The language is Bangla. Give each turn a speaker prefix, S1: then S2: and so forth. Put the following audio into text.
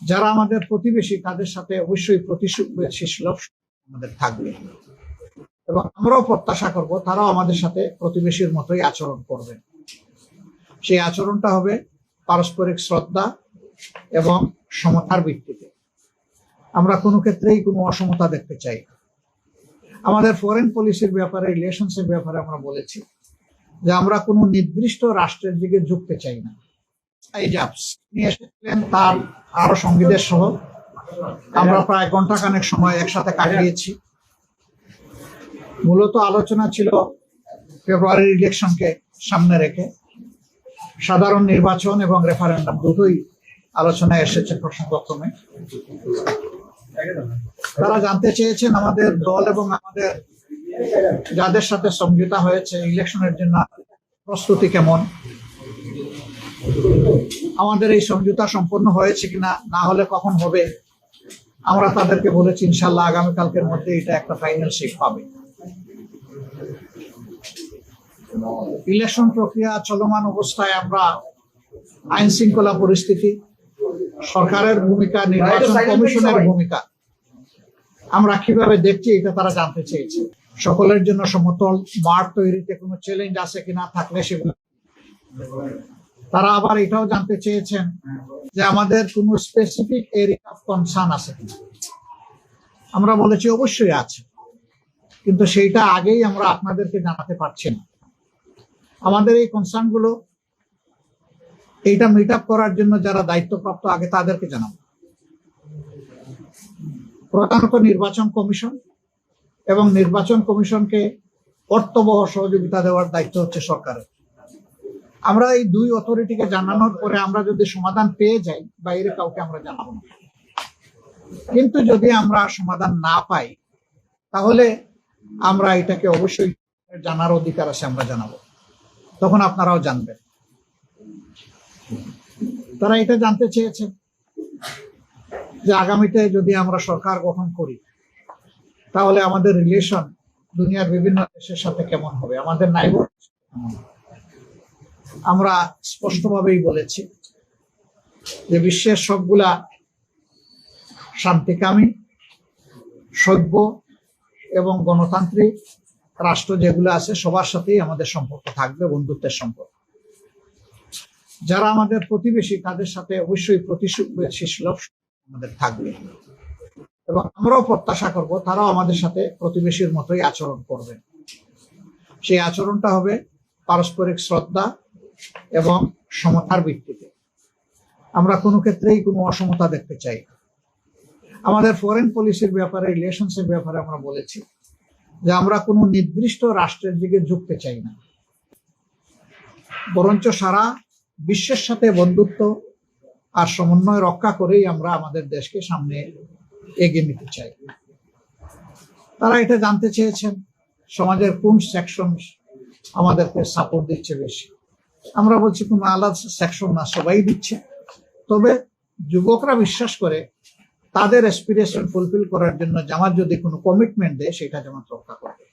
S1: যারা আমাদের প্রতিবেশী, তাদের সাথে অবশ্যই প্রতিশীলভ আমাদের থাকবে। এবং আমরাও প্রত্যাশা করব, তারাও আমাদের সাথে প্রতিবেশীর মতোই আচরণ করবেন সেই আচরণটা হবে পারস্পরিক শ্রদ্ধা এবং সমতার ভিত্তিতে। আমরা কোনো ক্ষেত্রেই কোনো অসমতা দেখতে চাই না। আমাদের ফরেন পলিসির ব্যাপারে রিলেশনস এর ব্যাপারে আমরা বলেছি যে আমরা কোনো নির্দিষ্ট রাষ্ট্রের দিকে ঝুঁকতে চাই না। এই নিয়ে তার আরও সঙ্গীদের সহ আমরা প্রায় ঘণ্টা খানেক সময় একসাথে কাটিয়েছি। মূলত আলোচনা ছিল ফেব্রুয়ারির ইলেকশনকে সামনে রেখে। সাধারণ নির্বাচন এবং রেফারেন্ডাম দুটোই আলোচনায় এসেছে প্রসঙ্গক্রমে। তারা জানতে চেয়েছেন আমাদের দল এবং আমাদের যাদের সাথে সমঝোতা হয়েছে, ইলেকশনের জন্য প্রস্তুতি কেমন। আমাদের এই সমঝোতা সম্পন্ন হয়েছে কিনা না হলে কখন হবে আমরা তাদেরকে বলেছি ইনশাল্লাহ আগামীকালকের মধ্যে এটা একটা ফাইনাল শেপ পাবে। ইলেকশন প্রক্রিয়া চলমান অবস্থায় আমরা আইন শৃঙ্খলা পরিস্থিতি সরকারের ভূমিকা নির্বাচন কমিশনের ভূমিকা আমরা কীভাবে দেখছি এটা তারা জানতে চেয়েছে। সকলের জন্য সমতল মাঠ তৈরিতে কোনো চ্যালেঞ্জ আছে কিনা থাকলে সেগুলো তারা আবার এটাও জানতে চেয়েছেন যে আমাদের কোনো স্পেসিফিক এরিয়া অফ কনসার্ন আছে আমরা বলেছি অবশ্যই আছে। কিন্তু সেইটা আগেই আমরা আপনাদেরকে জানাতে পারছি না। আমাদের এই কনসার্নগুলো এইটা মিট আপ করার জন্য যারা দায়িত্বপ্রাপ্ত, আগে তাদেরকে জানাব। প্রধানত নির্বাচন কমিশন এবং নির্বাচন কমিশনকে অর্থবহ সহযোগিতা দেওয়ার দায়িত্ব হচ্ছে সরকারের। আমরা এই দুই অথরিটিকে জানানোর পরে আমরা যদি সমাধান পেয়ে যাই, বাইরে কাউকে আমরা জানাব না। কিন্তু যদি আমরা সমাধান না পাই, তাহলে আমরা এটাকে অবশ্যই জানার অধিকার আছে, আমরা জানাব। তখন আপনারাও জানবেন। তারা এটা জানতে চেয়েছে যে আগামীতে যদি আমরা সরকার গঠন করি, তাহলে আমাদের রিলেশন দুনিয়ার বিভিন্ন দেশের সাথে কেমন হবে? আমাদের নাইব আমরা স্পষ্টভাবেই বলেছি যে বিশ্বের সবগুলা শান্তিকামী, সভ্য এবং গণতান্ত্রিক রাষ্ট্র যেগুলো আছে, সবার সাথেই আমাদের সম্পর্ক থাকবে, বন্ধুত্বের সম্পর্ক। যারা আমাদের প্রতিবেশী, তাদের সাথে অবশ্যই প্রতিশীলভ আমাদের থাকবে। এবং আমরাও প্রত্যাশা করব, তারাও আমাদের সাথে প্রতিবেশীর মতোই আচরণ করবে। সেই আচরণটা হবে পারস্পরিক শ্রদ্ধা এবং সমতার ভিত্তিতে। আমরা কোনো ক্ষেত্রেই কোনো অসমতা দেখতে চাই না। আমাদের ফরেন পলিসির ব্যাপারে রিলেশনস এর ব্যাপারে আমরা বলেছি যে আমরা কোনো নির্দিষ্ট রাষ্ট্রের দিকে ঝুঁকতে চাই না। বরঞ্চ সারা বিশ্বের সাথে বন্ধুত্ব আর সমন্বয় রক্ষা করেই আমরা আমাদের দেশকে সামনে এগিয়ে নিতে চাই। তারা এটা জানতে চেয়েছেন, সমাজের কোন সেকশন আমাদেরকে সাপোর্ট দিচ্ছে বেশি। আমরা বলছি কোনো আলাদা সেকশন না, সবাই দিচ্ছে। তবে যুবকরা বিশ্বাস করে, তাদের অ্যাসপিরেশন ফুলফিল করার জন্য জামাত যদি কোনো কমিটমেন্ট দেয়, সেটা জামাত রক্ষা করবে।